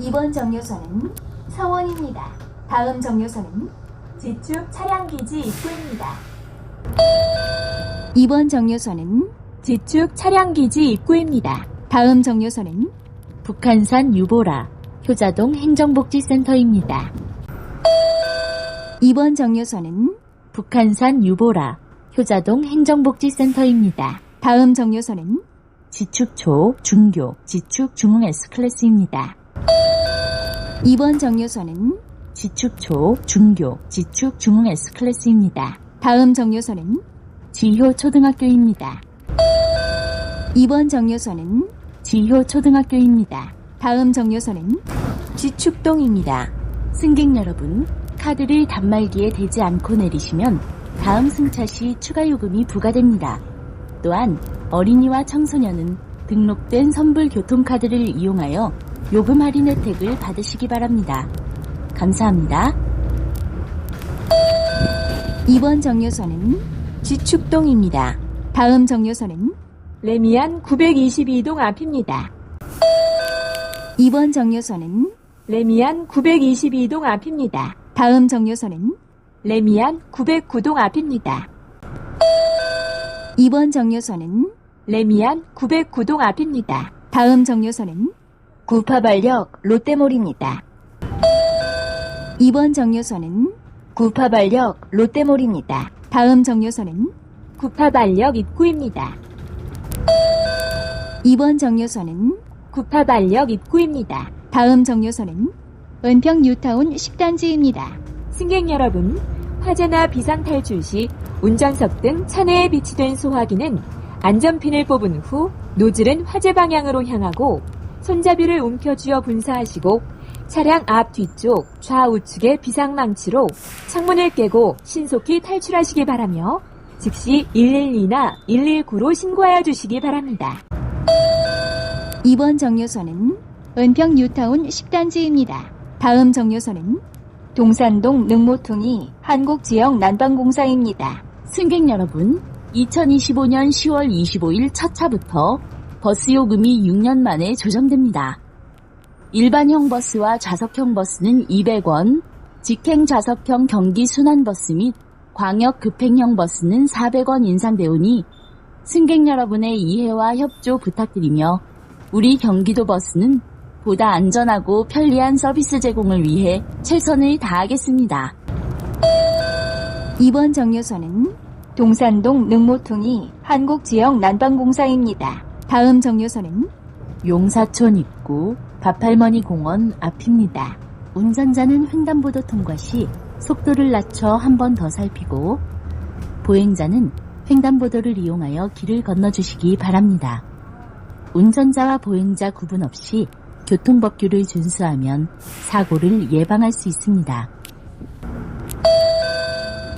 이번 정류소는 서원입니다. 다음 정류소는 지축 차량기지 입구입니다. 이번 정류소는 지축 차량기지 입구입니다. 다음 정류소는 북한산 유보라 효자동 행정복지센터입니다. 이번 정류소는 북한산 유보라 효자동 행정복지센터입니다. 다음 정류소는 지축초 중교 지축 중흥 S클래스입니다. 이번 정류소는 지축초 중교 지축 중흥 S클래스입니다. 다음 정류소는 지효 초등학교입니다. 이번 정류소는 지효 초등학교입니다. 다음 정류소는 지축동입니다. 승객 여러분, 카드를 단말기에 대지 않고 내리시면 다음 승차 시 추가 요금이 부과됩니다. 또한 어린이와 청소년은 등록된 선불 교통카드를 이용하여 요금 할인 혜택을 받으시기 바랍니다. 감사합니다. 이번 정류소는 지축동입니다. 다음 정류소는 레미안 922동 앞입니다. 이번 정류소는 레미안 922동 앞입니다. 다음 정류소는 레미안 909동 앞입니다. 이번 정류소는 레미안 909동 앞입니다. 다음 정류소는 구파발역 롯데몰입니다. 이번 정류소는 구파발역 롯데몰입니다. 다음 정류소는 구파발역 입구입니다. 이번 정류소는 구파발역 입구입니다. 다음 정류소는 은평 뉴타운 식단지입니다. 승객 여러분, 화재나 비상 탈출 시 운전석 등 차내에 비치된 소화기는 안전핀을 뽑은 후 노즐은 화재 방향으로 향하고 손잡이를 움켜쥐어 분사하시고 차량 앞 뒤쪽 좌우측의 비상망치로 창문을 깨고 신속히 탈출하시기 바라며 즉시 112나 119로 신고하여 주시기 바랍니다. 이번 정류소는 은평 뉴타운 식단지입니다. 다음 정류소는 동산동 능모퉁이 한국지역 난방공사입니다. 승객 여러분, 2025년 10월 25일 첫 차부터 버스 요금이 6년 만에 조정됩니다. 일반형 버스와 좌석형 버스는 200원, 직행 좌석형 경기 순환 버스 및 광역 급행형 버스는 400원 인상되오니 승객 여러분의 이해와 협조 부탁드리며 우리 경기도 버스는 보다 안전하고 편리한 서비스 제공을 위해 최선을 다하겠습니다. 이번 정류소는 동산동 능모퉁이 한국지역 난방공사입니다. 다음 정류소는 용사촌 입구 밥할머니 공원 앞입니다. 운전자는 횡단보도 통과 시 속도를 낮춰 한 번 더 살피고 보행자는 횡단보도를 이용하여 길을 건너주시기 바랍니다. 운전자와 보행자 구분 없이 교통법규를 준수하면 사고를 예방할 수 있습니다.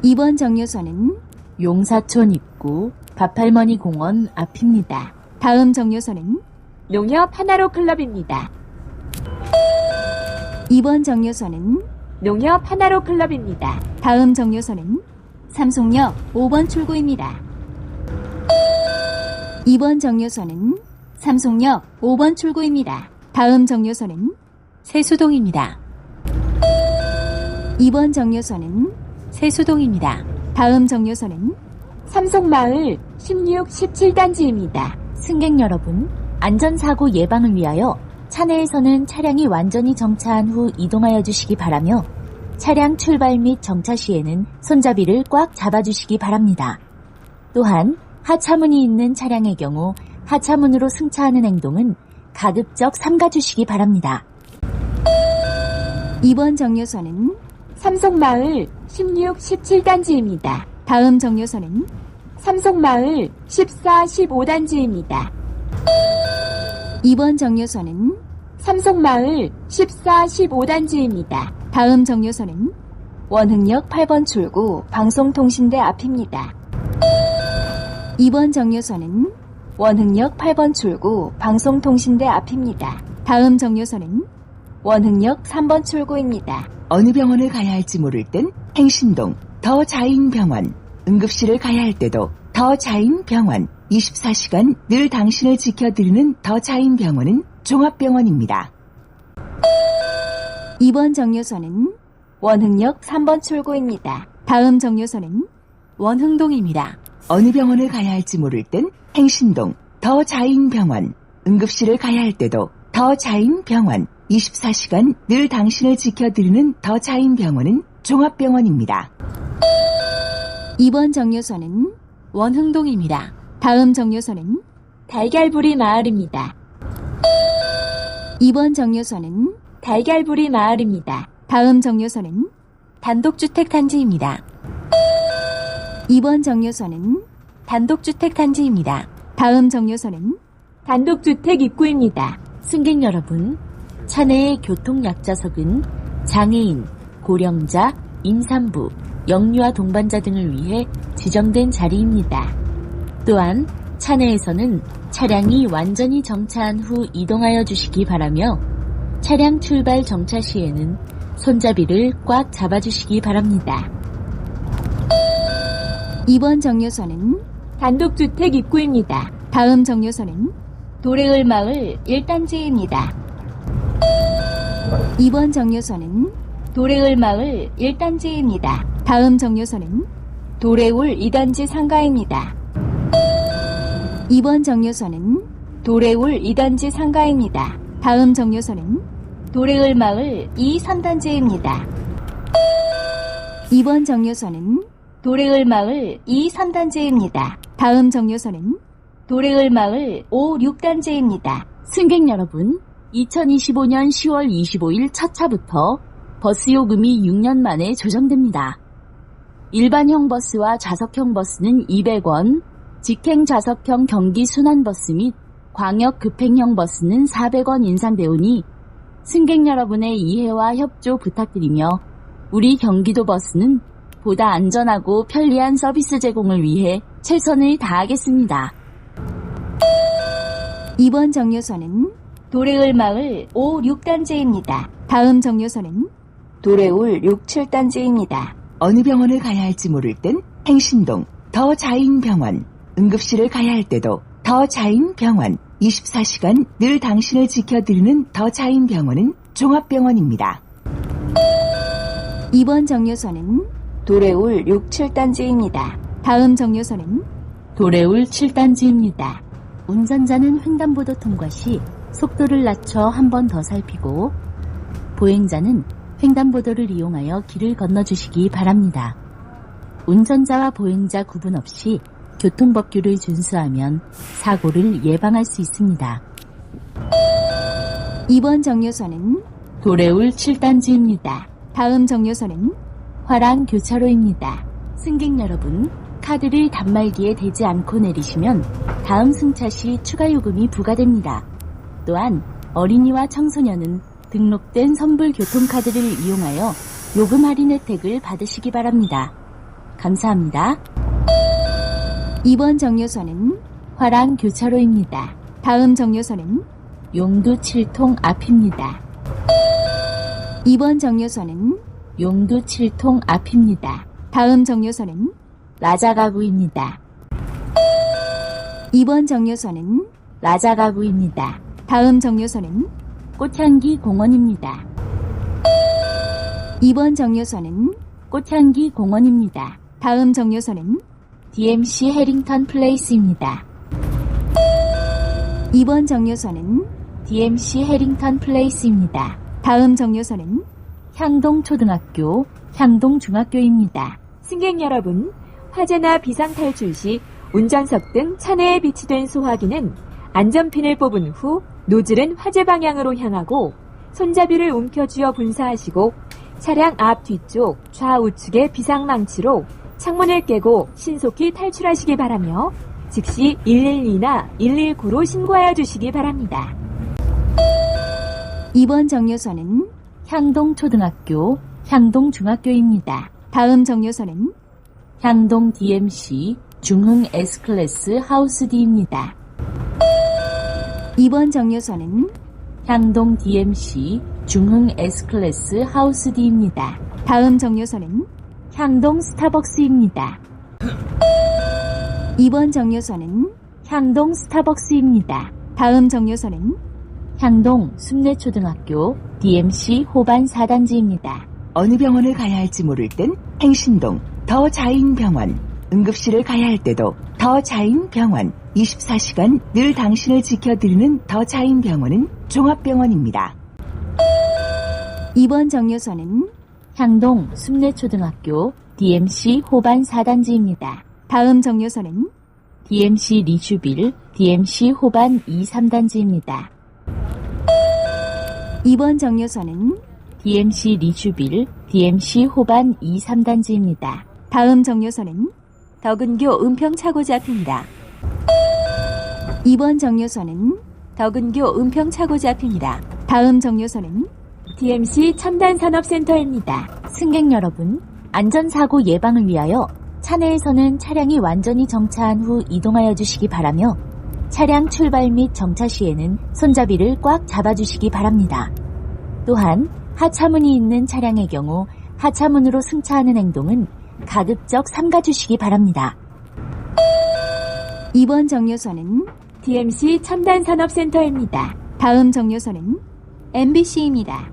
이번 정류소는 용사촌 입구 밥할머니 공원 앞입니다. 다음 정류소는 농협 하나로 클럽입니다. 이번 정류소는 농협 하나로 클럽입니다. 다음 정류소는 삼송역 5번 출구입니다. 이번 정류소는 삼송역 5번 출구입니다. 다음 정류소는 세수동입니다. 이번 정류소는 세수동입니다. 다음 정류소는 삼성마을 16, 17단지입니다. 승객 여러분, 안전사고 예방을 위하여 차 내에서는 차량이 완전히 정차한 후 이동하여 주시기 바라며 차량 출발 및 정차 시에는 손잡이를 꽉 잡아주시기 바랍니다. 또한 하차문이 있는 차량의 경우 하차문으로 승차하는 행동은 가급적 삼가주시기 바랍니다. 이번 정류소는 삼성마을 16, 17단지입니다. 다음 정류소는 삼성마을 14, 15단지입니다. 이번 정류소는 삼성마을 14, 15단지입니다. 다음 정류소는 원흥역 8번 출구 방송통신대 앞입니다. 이번 정류소는 원흥역 8번 출구 방송통신대 앞입니다. 다음 정류소는 원흥역 3번 출구입니다. 어느 병원을 가야 할지 모를 땐 행신동 더 자인 병원. 응급실을 가야 할 때도 더 자인 병원. 24시간 늘 당신을 지켜드리는 더 자인 병원은 종합병원입니다. 이번 정류소는 원흥역 3번 출구입니다. 다음 정류소는 원흥동입니다. 어느 병원을 가야 할지 모를 땐 행신동 더 자인 병원. 응급실을 가야 할 때도 더 자인 병원. 24시간 늘 당신을 지켜드리는 더 자인 병원은 종합병원입니다. 이번 정류소는 원흥동입니다. 다음 정류소는 달걀부리 마을입니다. 이번 정류소는 달걀부리 마을입니다. 다음 정류소는 단독주택 단지입니다. 이번 정류소는 단독주택 단지입니다. 다음 정류소는 단독주택 입구입니다. 승객 여러분, 차내의 교통약자석은 장애인, 고령자, 임산부, 영유아 동반자 등을 위해 지정된 자리입니다. 또한 차내에서는 차량이 완전히 정차한 후 이동하여 주시기 바라며 차량 출발 정차 시에는 손잡이를 꽉 잡아주시기 바랍니다. 이번 정류소는 단독주택 입구입니다. 다음 정류소는 도래을 마을 1단지입니다. 이번 정류소는 도래을 마을 1단지입니다. 다음 정류소는 도래울 2단지 상가입니다. 이번 정류소는 도래울 2단지 상가입니다. 다음 정류소는 도래을 마을 2, 3단지입니다. 이번 정류소는 도래을 마을 2, 3단지입니다. 다음 정류소는 도래을 마을 5, 6단지입니다. 승객 여러분, 2025년 10월 25일 첫 차부터 버스 요금이 6년 만에 조정됩니다. 일반형 버스와 좌석형 버스는 200원, 직행 좌석형 경기 순환버스 및 광역 급행형 버스는 400원 인상되오니 승객 여러분의 이해와 협조 부탁드리며 우리 경기도 버스는 보다 안전하고 편리한 서비스 제공을 위해 최선을 다하겠습니다. 이번 정류소는 도래을 마을 5, 6단지입니다. 다음 정류소는 도래울 6, 7단지입니다. 어느 병원을 가야 할지 모를 땐 행신동 더 자인 병원. 응급실을 가야 할 때도 더 자인 병원. 24시간 늘 당신을 지켜드리는 더 자인 병원은 종합병원입니다. 이번 정류소는 도래울 6, 7단지입니다. 다음 정류소는 도래울 7단지입니다. 운전자는 횡단보도 통과 시 속도를 낮춰 한 번 더 살피고 보행자는 횡단보도를 이용하여 길을 건너주시기 바랍니다. 운전자와 보행자 구분 없이 교통법규를 준수하면 사고를 예방할 수 있습니다. 이번 정류소는 도래울 7단지입니다. 다음 정류소는 화랑 교차로입니다. 승객 여러분, 카드를 단말기에 대지 않고 내리시면 다음 승차 시 추가 요금이 부과됩니다. 또한 어린이와 청소년은 등록된 선불 교통카드를 이용하여 요금 할인 혜택을 받으시기 바랍니다. 감사합니다. 이번 정류소는 화랑 교차로입니다. 다음 정류소는 용두 7통 앞입니다. 이번 정류소는 용두 7통 앞입니다. 다음 정류소는 라자가구입니다. 이번 정류소는 라자가구입니다. 다음 정류소는 꽃향기 공원입니다. 이번 정류소는 꽃향기 공원입니다. 다음 정류소는 DMC 해링턴 플레이스입니다. 이번 정류소는 DMC 해링턴 플레이스입니다. 다음 정류소는 향동 초등학교, 향동 중학교입니다. 승객 여러분, 화재나 비상 탈출 시 운전석 등 차내에 비치된 소화기는 안전핀을 뽑은 후 노즐은 화재 방향으로 향하고 손잡이를 움켜쥐어 분사하시고 차량 앞 뒤쪽 좌우측의 비상망치로 창문을 깨고 신속히 탈출하시기 바라며 즉시 112나 119로 신고하여 주시기 바랍니다. 이번 정류소는 향동 초등학교, 향동 중학교입니다. 다음 정류소는 향동 DMC 중흥 S클래스 하우스 D입니다. 이번 정류소는 향동 DMC 중흥 S클래스 하우스 D입니다. 다음 정류소는 향동 스타벅스입니다. 이번 정류소는 향동 스타벅스입니다. 다음 정류소는 향동 숲내초등학교 DMC 호반 4단지입니다. 어느 병원을 가야 할지 모를 땐 행신동 더 자인 병원. 응급실을 가야 할 때도 더 자인 병원. 24시간 늘 당신을 지켜드리는 더 자인 병원은 종합병원입니다. 이번 정류소는 향동 숲내초등학교 DMC 호반 4단지입니다. 다음 정류소는 DMC 리슈빌 DMC 호반 2, 3단지입니다. 이번 정류소는 DMC 리슈빌 DMC 호반 2, 3단지입니다. 다음 정류소는 덕은교 은평 차고지 앞입니다. 이번 정류소는 덕은교 은평차고지 앞입니다. 다음 정류소는 DMC 첨단산업센터입니다. 승객 여러분, 안전사고 예방을 위하여 차내에서는 차량이 완전히 정차한 후 이동하여 주시기 바라며 차량 출발 및 정차 시에는 손잡이를 꽉 잡아주시기 바랍니다. 또한 하차문이 있는 차량의 경우 하차문으로 승차하는 행동은 가급적 삼가주시기 바랍니다. 이번 정류소는 DMC 첨단산업센터입니다. 다음 정류소는 MBC입니다.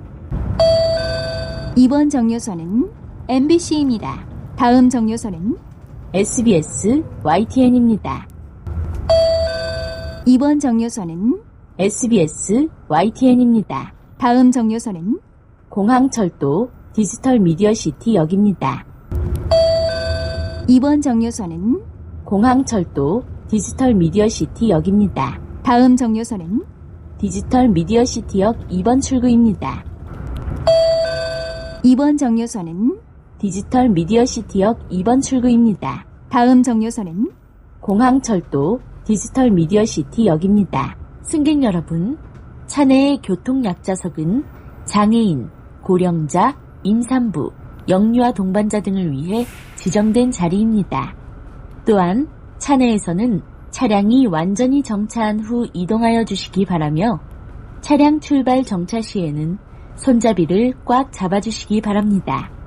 이번 정류소는 MBC입니다. 다음 정류소는 SBS YTN입니다. 이번 정류소는 SBS YTN입니다. 다음 정류소는 공항철도 디지털 미디어 시티 역입니다. 이번 정류소는 공항철도 디지털 미디어 시티 역입니다. 다음 정류소는 디지털 미디어 시티역 2번 출구입니다. 이번 정류소는 디지털 미디어 시티역 2번 출구입니다. 다음 정류소는 공항철도 디지털 미디어 시티 역입니다. 승객 여러분, 차내의 교통 약자석은 장애인, 고령자, 임산부, 영유아 동반자 등을 위해 지정된 자리입니다. 또한 차내에서는 차량이 완전히 정차한 후 이동하여 주시기 바라며 차량 출발 정차 시에는 손잡이를 꽉 잡아주시기 바랍니다.